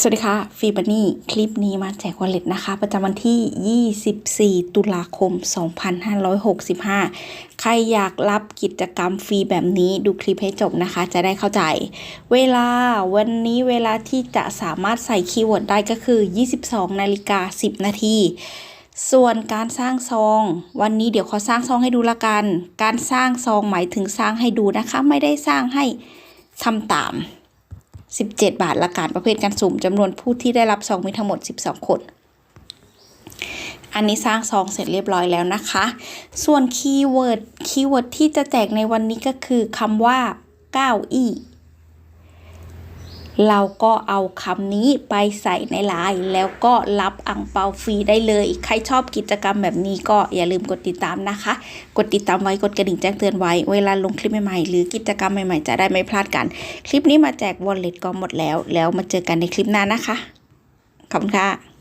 สวัสดีค่ะฟีบันนี่คลิปนี้มาแจกวอลเล็ตนะคะ ประจำวันที่ 24 ตุลาคม 2565 ใครอยากรับกิจกรรมฟรีแบบนี้ดูคลิปให้จบนะคะ จะได้เข้าใจ เวลาวันนี้เวลาที่จะสามารถใส่คีย์เวิร์ดได้ก็คือ 22 นาฬิกา 10 นาทีส่วนการสร้างซอง วันนี้เดี๋ยวขอสร้างซองให้ดูละกัน การสร้างซองหมายถึงสร้างให้ดูนะคะ ไม่ได้สร้างให้ทำตาม 17 บาทละการประเภทการสุ่มจำนวนผู้ที่ได้รับซองมีทั้งหมด 12 คน อันนี้สร้างซองเสร็จเรียบร้อยแล้วนะคะ ส่วนคีย์เวิร์ดคีย์เวิร์ดที่จะแจกในวันนี้ก็คือคำว่าเก้าอี้ เราก็เอาคำนี้ไปใส่ในไลน์แล้วก็รับอังเปาฟรีได้เลย ใครชอบกิจกรรมแบบนี้ก็อย่าลืมกดติดตามนะคะ กดติดตามไว้กดกระดิ่งแจ้งเตือนไว้ เวลาลงคลิปใหม่ๆ หรือกิจกรรมใหม่ๆ จะได้ไม่พลาดกัน คลิปนี้มาแจกวอลเล็ตก็หมดแล้ว แล้วมาเจอกันในคลิปหน้านะคะ ขอบคุณค่ะ